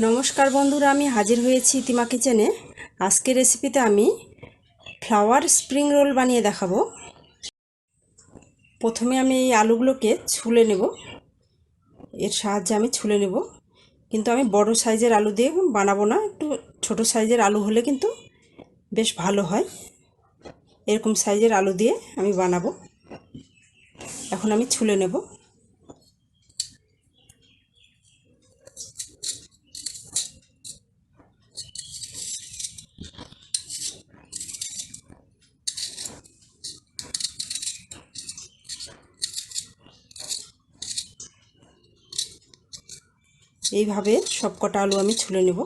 নমস্কার বন্ধুরা, আমি হাজির হয়েছি ইতিমা কিচেনে। আজকের রেসিপিতে আমি ফ্লাওয়ার স্প্রিং রোল বানিয়ে দেখাবো। প্রথমে আমি এই আলুগুলোকে ছুলে নেব। এর সাহায্যে আমি ছুলে নেব। কিন্তু আমি বড় সাইজের আলু দিয়ে বানাবো না, একটু ছোট সাইজের আলু হলে কিন্তু বেশ ভালো হয়। এরকম সাইজের আলু দিয়ে আমি বানাবো। এখন আমি ছুলে নেব। এইভাবে সব কটা আলু আমি ছুলে নেব।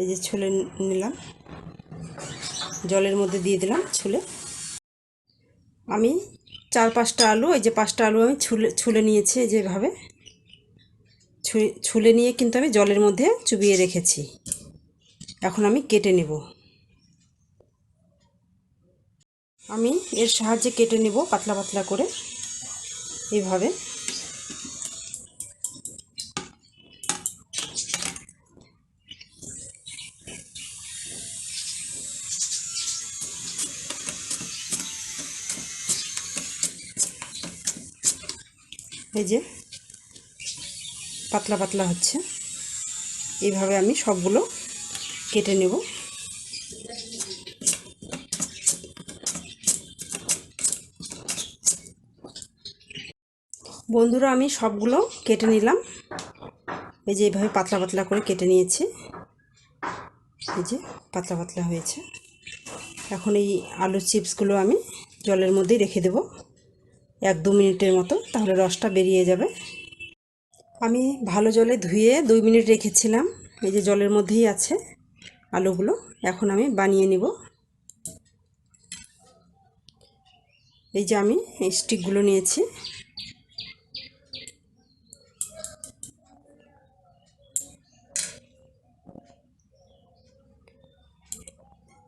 এই যে ছুলে নিলাম। জলের মধ্যে দিয়ে দিলাম ছুলে। আমি চার পাঁচটা আলু, এই যে পাঁচটা আলু আমি ছুলে ছুলে নিয়েছি যেভাবে ছুলে নিয়ে কিন্তু আমি জলের মধ্যে চুবিয়ে রেখেছি। এখন আমি কেটে নেব। আমি এর সাহায্যে কেটে নেব পাতলা পাতলা করে এইভাবে। এই যে পাতলা পাতলা হচ্ছে। এইভাবে আমি সবগুলো কেটে নেব। বন্ধুরা, আমি সবগুলো কেটে নিলাম। এই যে এইভাবে পাতলা পাতলা করে কেটে নিয়েছি। এই যে পাতলা পাতলা হয়েছে। এখন এই আলুর চিপসগুলো আমি জলের মধ্যেই রেখে দেব। এক দু মিনিটের মতো, তাহলে রসটা বেরিয়ে যাবে। আমি ভালো জলে ধুয়ে দুই মিনিট রেখেছিলাম। এই যে জলের মধ্যেই আছে আলুগুলো, এখন আমি বানিয়ে নিব। এই যে আমি স্টিকগুলো নিয়েছি।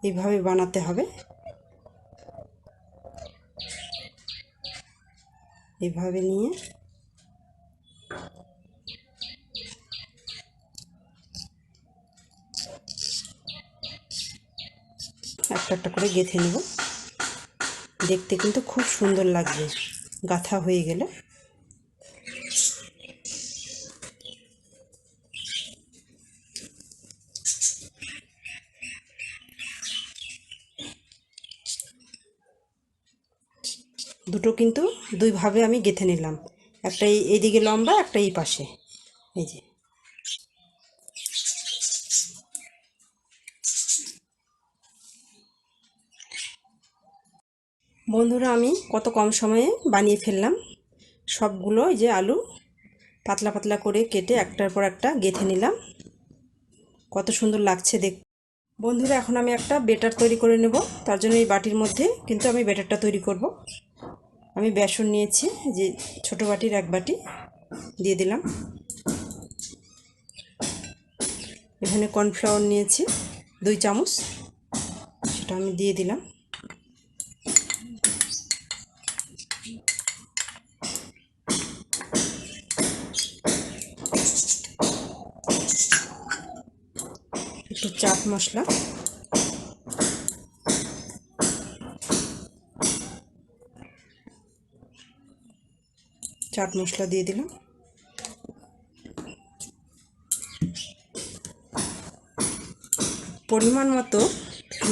এইভাবে বানাতে হবে। এভাবে নিয়ে একটা একটা করে গেঁথে নেব। দেখতে কিন্তু খুব সুন্দর লাগবে গাথা হয়ে গেলে। দুটো কিন্তু দুইভাবে আমি গেঁথে নিলাম। একটা এই এইদিকে লম্বা একটা এই পাশে। এই যে। বন্ধুরা, আমি কত কম সময়ে বানিয়ে ফেললাম? সবগুলো যে আলু পাতলা পাতলা করে কেটে একটার পর একটা গেঁথে নিলাম। কত সুন্দর লাগছে দেখ বন্ধুরা, এখন আমি একটা বেটার তৈরি করে নেব। তার জন্য এই বাটির মধ্যে কিন্তু আমি বেটারটা তৈরি করব। আমি বেসন নিয়েছি, যে ছোট বাটির এক বাটি দিয়ে দিলাম। এখানে কর্নফ্লাওয়ার নিয়েছি, দুই চামচ, সেটা আমি দিয়ে দিলাম। একটু চাট মশলা। চাট মশলা দিয়ে দিলাম। পরিমাণ মতো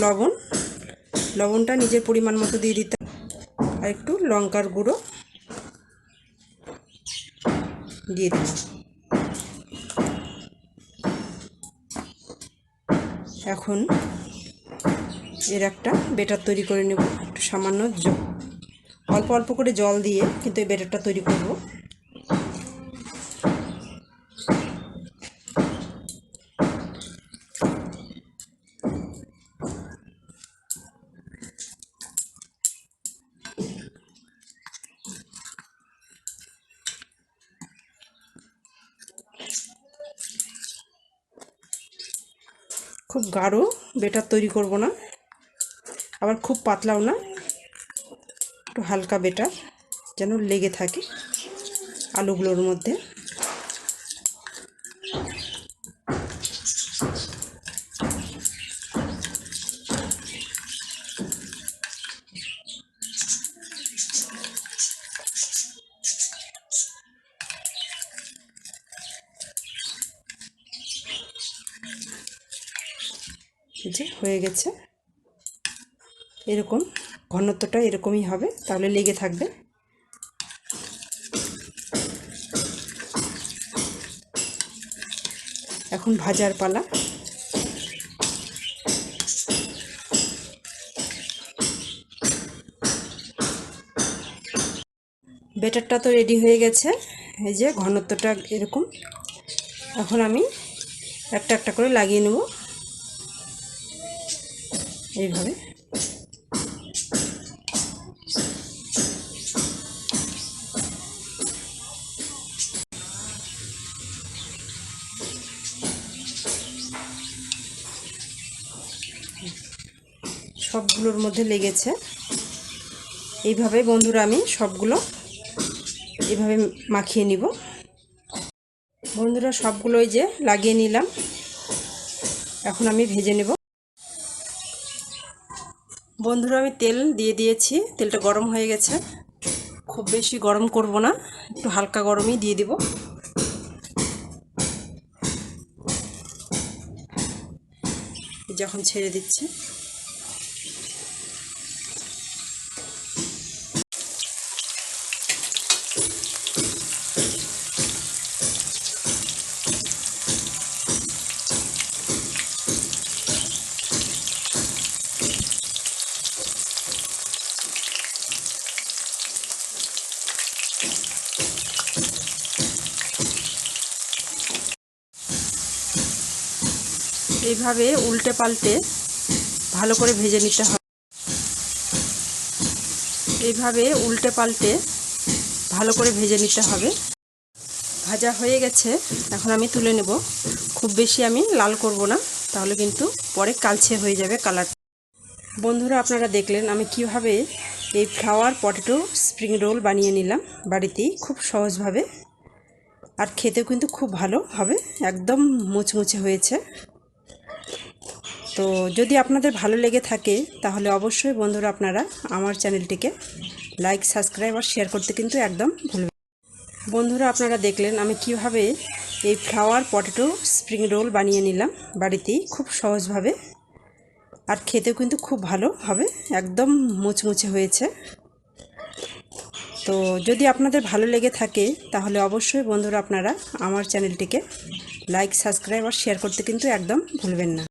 লবণ। লবণটা নিজের পরিমাণ মতো দিয়ে দিতে আর একটু লঙ্কার গুঁড়ো দিয়ে দিলাম। এখন এর একটা বেটার তৈরি করে নেব। একটু সামান্য অল্প অল্প করে জল দিয়ে কিন্তু এই বেটারটা তৈরি করব। খুব গাঢ় বেটার তৈরি করব না। আবার খুব পাতলাও না। একটু হালকা বেটার যেন লেগে থাকে আলুগুলোর মধ্যে। হয়ে গেছে। এরকম, ঘনত্বটা এরকমই হবে, তাহলে লেগে থাকবে। এখন ভাজার পালা। বেটারটা তো রেডি হয়ে গেছে, এই যে ঘনত্বটা এরকম। এখন আমি একটা একটা করে লাগিয়ে নেব। এইভাবে। সবগুলোর মধ্যে লেগেছে। এইভাবে বন্ধুরা আমি সবগুলো এভাবে মাখিয়ে নিব। বন্ধুরা সবগুলোই যে লাগিয়ে নিলাম, এখন আমি ভেজে নেব। বন্ধুরা আমি তেল দিয়ে দিয়েছি, তেলটা গরম হয়ে গেছে। খুব বেশি গরম করব না, একটু হালকা গরমই দিয়ে দিব। যখন ছেড়ে দিচ্ছে। এইভাবে উল্টে পাল্টে ভালো করে ভেজে নিতে হবে। এইভাবে উল্টে পাল্টে ভালো করে ভেজে নিতে হবে। ভাজা হয়ে গেছে, এখন আমি তুলে নেব। খুব বেশি আমি লাল করব না, তাহলে কিন্তু পরে কালছে হয়ে যাবে কালার। বন্ধুরা, আপনারা দেখলেন আমি কীভাবে এই ফ্লাওয়ার পটেটো স্প্রিং রোল বানিয়ে নিলাম বাড়িতেই খুব সহজভাবে। আর খেতেও কিন্তু খুব ভালো হবে, একদম মুচমুচে হয়েছে। তো যদি আপনাদের ভালো লেগে থাকে, তাহলে অবশ্যই বন্ধুরা আপনারা আমার চ্যানেলটিকে লাইক সাবস্ক্রাইব আর শেয়ার করতে কিন্তু একদম ভুলবেন বন্ধুরা আপনারা দেখলেন আমি কীভাবে এই ফ্লাওয়ার পটেটো স্প্রিং রোল বানিয়ে নিলাম বাড়িতেই খুব সহজভাবে। আর খেতেও কিন্তু খুব ভালো হবে, একদম মুচমুচে হয়েছে। তো যদি আপনাদের ভালো লেগে থাকে, তাহলে অবশ্যই বন্ধুরা আপনারা আমার চ্যানেলটিকে লাইক সাবস্ক্রাইব আর শেয়ার করতে কিন্তু একদম ভুলবেন না।